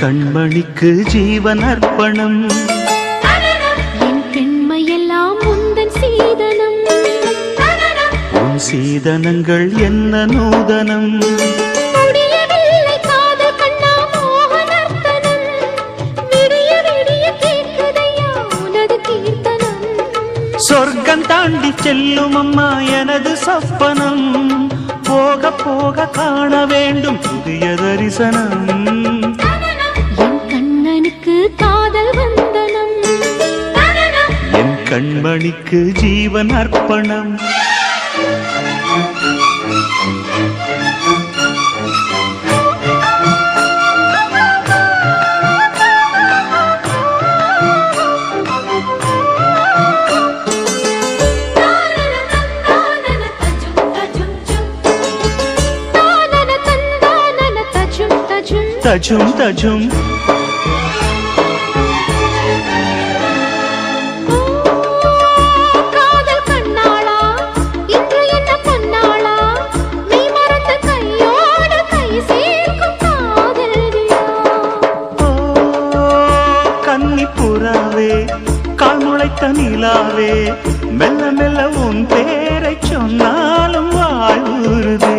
கண்மணிக்கு ஜீவன் அர்ப்பணம். என் பெண்மையெல்லாம் உந்தன் சீதனம். உன் சீதனங்கள் என்ன நூதனம்? சொர்க்கம் தாண்டி செல்லும் அம்மா எனது சொப்பனம். போக போக காண வேண்டும் புதிய தரிசனம் கண்மணிக்கு ஜீவன் அர்ப்பணம் தஜும் தஜும் முளைத்த நிலாவே மெல்ல மெல்ல உன் பேரை சொன்னாலும் வாழ்வுறுதே.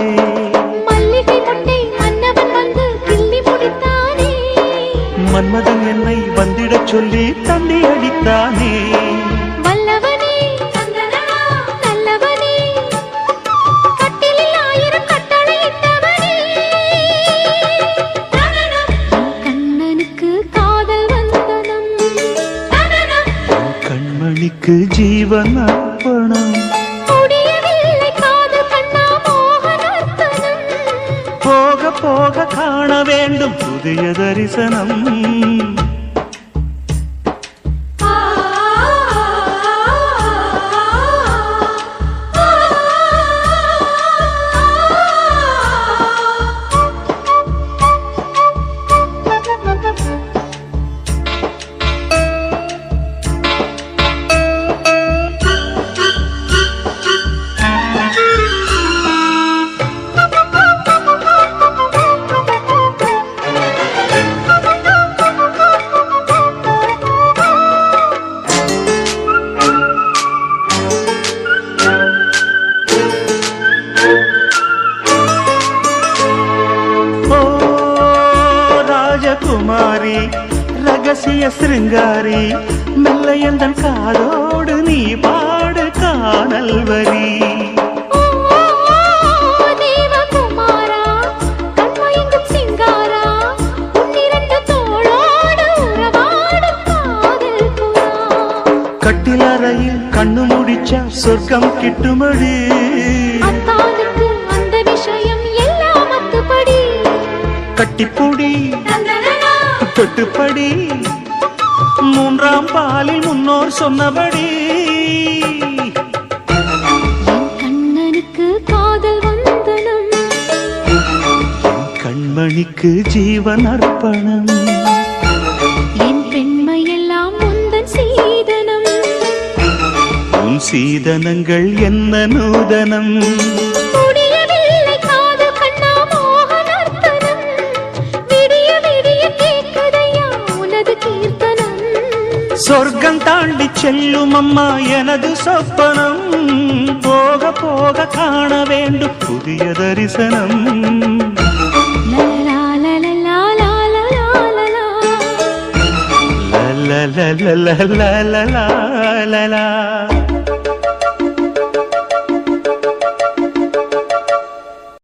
மன்மதன் என்னை வந்திடச் சொல்லி தந்தி அடித்தானே. கண்மணிக்கு ஜீவன் அர்ப்பணம். போக போக காண வேண்டும் புதிய தரிசனம். சிங்காரி ரகசிய சிருங்காரி மெல்ல எந்தன் காதோடு நீ பாடு காணல் வரி. கட்டிலறையில் கண்ணு முடிச்சா சொர்க்கம் கிட்டுமடி. கட்டி தொட்டுப்படி. மூன்றாம் பாலில் முன்னோர் சொன்னபடி. கண்ணனுக்கு காதல் வந்தனம். கண்மணிக்கு ஜீவன் அர்ப்பணம். என் பெண்மையெல்லாம் முந்தன் சீதனம். உன் சீதனங்கள் என்ன நூதனம்? சொர்க்கம் தாண்டி செல்லும் அம்மா எனது சொப்பனம் போக போக காண வேண்டும் புதிய தரிசனம் லலலா லலலா லாலலா லலா. la la la la la la la la